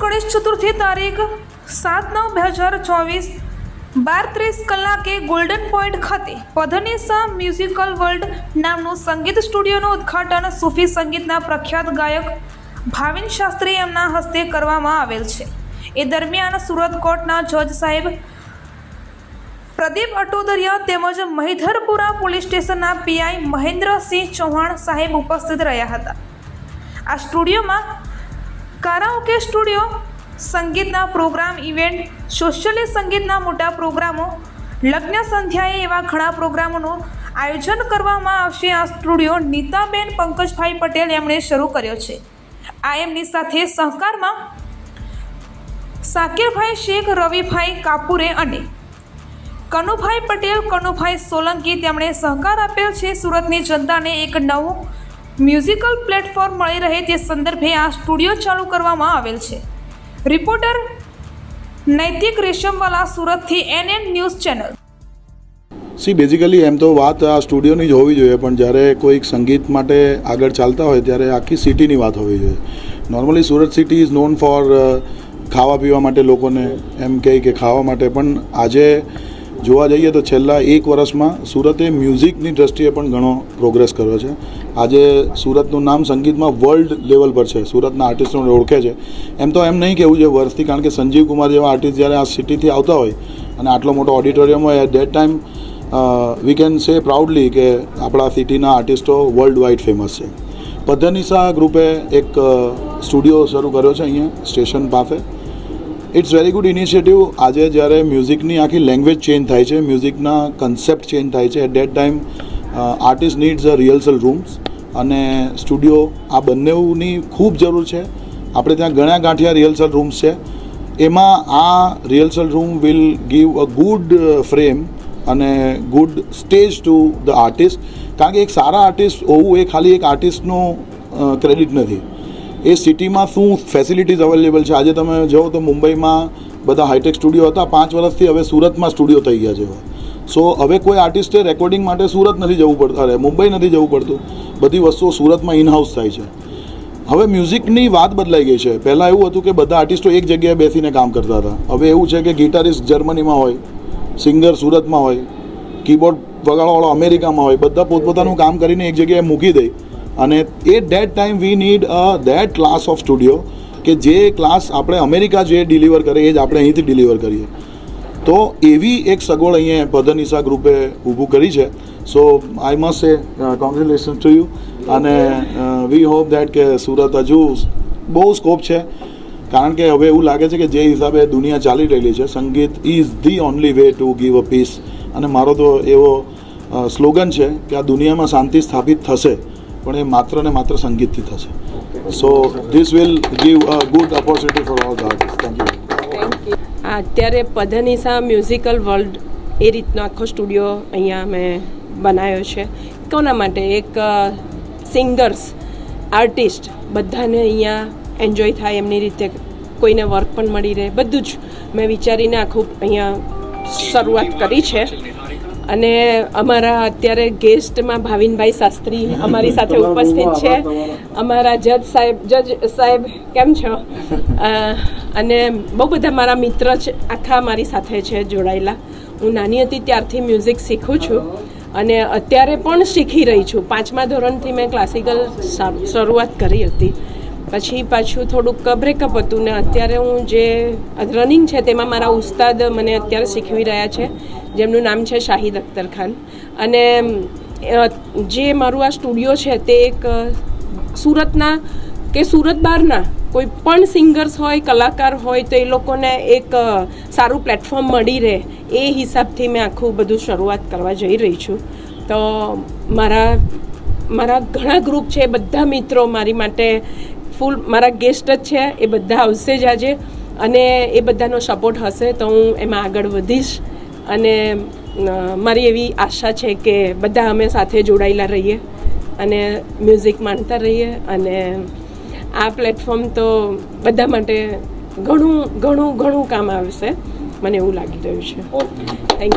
ગણેશ ચતુર્થી તારીખ સાત નવ બે હજાર ચોવીસ, બાર ત્રીસ કલાકે ગોલ્ડન પોઈન્ટ ખાતે પધનીસા મ્યુઝિકલ વર્લ્ડ નામનું સંગીત સ્ટુડિયોનું ઉદ્ઘાટન સૂફી સંગીતના પ્રખ્યાત ગાયક ભાવિન શાસ્ત્રી એમના હસ્તે કરવામાં આવેલ છે. એ દરમિયાન સુરત કોર્ટના જજ સાહેબ પ્રદીપ અટોદરિયા તેમજ મહિધરપુરા પોલીસ સ્ટેશનના પીઆઈ મહેન્દ્રસિંહ ચૌહાણ સાહેબ ઉપસ્થિત રહ્યા હતા. આ સ્ટુડિયોમાં કારાઓકે સ્ટુડિયો? સંગીતના પ્રોગ્રામ ઇવેન્ટ, સોશિયલી સંગીતના મોટા પ્રોગ્રામો, લગ્ન સંધ્યાએ એવા ઘણા પ્રોગ્રામોનું આયોજન કરવામાં આવશે. આ સ્ટુડિયો નીતાબેન પંકજભાઈ પટેલ એમણે શરૂ કર્યો છે. આ એમની સાથે સહકારમાં સાકિરભાઈ શેખ, રવિભાઈ કાપુરે અને કનુભાઈ પટેલ, કનુભાઈ સોલંકી તેમણે સહકાર આપેલ છે. સુરતની જનતાને એક નવું મ્યુઝિકલ પ્લેટફોર્મ મળી રહે તે સંદર્ભે આ સ્ટુડિયો ચાલુ કરવામાં આવેલ છે. રિપોર્ટર નૈતિક રેશમવાલા, સુરતથી એનએન ન્યૂઝ ચેનલ. સી બેઝિકલી એમ તો વાત આ સ્ટુડિયોની જ હોવી જોઈએ, પણ જ્યારે કોઈક સંગીત માટે આગળ ચાલતા હોય ત્યારે આખી સિટીની વાત હોવી જોઈએ. Normally Surat city is known for ખાવા પીવા માટે લોકોને એમ કહે કે ખાવા માટે, પણ આજે જોવા જઈએ તો છેલ્લા એક વર્ષમાં સુરતે મ્યુઝિકની દ્રષ્ટિએ પણ ઘણો પ્રોગ્રેસ કર્યો છે. આજે સુરતનું નામ સંગીતમાં વર્લ્ડ લેવલ પર છે. સુરતના આર્ટિસ્ટોને ઓળખે છે. એમ તો એમ નહીં કહેવું છે વર્ષથી, કારણ કે સંજીવ કુમાર જેવા આર્ટિસ્ટ જ્યારે આ સિટીથી આવતા હોય અને આટલો મોટો ઓડિટોરિયમ હોય at that time we can say proudly કે આપણા સિટીના આર્ટિસ્ટો વર્લ્ડ વાઇડ ફેમસ છે. પદ્ધનિસા ગ્રુપે એક સ્ટુડિયો શરૂ કર્યો છે અહીંયા, સ્ટેશન પાસે. ઇટ્સ વેરી ગુડ ઇનિશિયેટિવ આજે જ્યારે મ્યુઝિકની આખી લેંગ્વેજ ચેન્જ થાય છે, મ્યુઝિકના કન્સેપ્ટ ચેન્જ થાય છે at that time artist needs a rehearsal rooms અને સ્ટુડિયો આ બંનેની ખૂબ જરૂર છે. આપણે ત્યાં ઘણા ગાંઠિયા રિહર્સલ રૂમ્સ છે. એમાં આ rehearsal room will give a good frame અને good stage to the artist કારણ કે એક સારા આર્ટિસ્ટ હોવું એ ખાલી એક આર્ટિસ્ટનું ક્રેડિટ નથી. એ સિટીમાં શું ફેસિલિટીઝ અવેલેબલ છે? આજે તમે જુઓ તો મુંબઈમાં બધા હાઈટેક સ્ટુડિયો હતા. પાંચ વર્ષથી હવે સુરતમાં સ્ટુડિયો થઈ ગયા છે સો હવે કોઈ આર્ટિસ્ટે રેકોર્ડિંગ માટે સુરત નથી જવું પડતું અરે, મુંબઈ નથી જવું પડતું. બધી વસ્તુઓ સુરતમાં ઇનહાઉસ થાય છે. હવે મ્યુઝિકની વાત બદલાઈ ગઈ છે. પહેલાં એવું હતું કે બધા આર્ટિસ્ટો એક જગ્યાએ બેસીને કામ કરતા હતા. હવે એવું છે કે ગિટારિસ્ટ જર્મનીમાં હોય સિંગર સુરતમાં હોય કીબોર્ડ વગાડવાવાળો અમેરિકામાં હોય, બધા પોતપોતાનું કામ કરીને એક જગ્યાએ મૂકી દે. અને at that time we need a that class of studio કે જે ક્લાસ આપણે અમેરિકા જે ડિલિવર કરે, એ જ આપણે અહીંથી ડિલિવર કરીએ. તો એવી એક સગવડ અહીંયા પધનિશા ગ્રુપે ઊભું કરી છે. So I must say congratulation to you અને વી હોપ દેટ કે સુરત હજુ બહુ સ્કોપ છે. કારણ કે હવે એવું લાગે છે કે જે હિસાબે દુનિયા ચાલી રહેલી છે, સંગીત is the only way to give a peace અને મારો તો એવો સ્લોગન છે કે આ દુનિયામાં શાંતિ સ્થાપિત થશે. પણ એ માત્ર ને માત્ર સંગીતથી થશે. So this will give a good opportunity for all the artist thank you અત્યારે પધનિસા મ્યુઝિકલ વર્લ્ડ એ રીતનો આખો સ્ટુડિયો અહીંયા મેં બનાવ્યો છે. કોના માટે? એક સિંગર્સ આર્ટિસ્ટ બધાને અહીંયા એન્જોય થાય, એમની રીતે કોઈને વર્ક પણ મળી રહે. બધું જ મેં વિચારીને આખું અહીંયા શરૂઆત કરી છે. અને અમારા અત્યારે ગેસ્ટમાં ભાવિનભાઈ શાસ્ત્રી અમારી સાથે ઉપસ્થિત છે. અમારા જજ સાહેબ જજ સાહેબ કેમ છો? અને બહુ બધા મારા મિત્ર છે આખા મારી સાથે છે જોડાયેલા. હું નાની હતી ત્યારથી મ્યુઝિક શીખું છું અને અત્યારે પણ શીખી રહી છું. પાંચમા ધોરણથી મેં ક્લાસિકલ શરૂઆત કરી હતી. પછી પાછું થોડુંક બ્રેકઅપ હતું ને અત્યારે હું જે રનિંગ છે તેમાં મારા ઉસ્તાદ મને અત્યારે શીખવી રહ્યા છે, જેમનું નામ છે શાહિદ અખ્તર ખાન. અને જે મારું આ સ્ટુડિયો છે તે એક સુરતના કે સુરત બહારના કોઈ પણ સિંગર્સ હોય, કલાકાર હોય, તો એ લોકોને એક સારું પ્લેટફોર્મ મળી રહે એ હિસાબથી મેં આખું બધું શરૂઆત કરવા જઈ રહી છું. તો મારા મારા ઘણા ગ્રુપ છે, બધા મિત્રો મારી માટે ફૂલ મારા ગેસ્ટ જ છે એ બધા આવશે જ આજે. અને એ બધાનો સપોર્ટ હશે તો હું એમાં આગળ વધીશ. અને મારી એવી આશા છે કે બધા અમે સાથે જોડાયેલા રહીએ અને મ્યુઝિક માણતા રહીએ અને આ પ્લેટફોર્મ તો બધા માટે ઘણું ઘણું ઘણું કામ આવશે. મને એવું લાગી રહ્યું છે. થેન્ક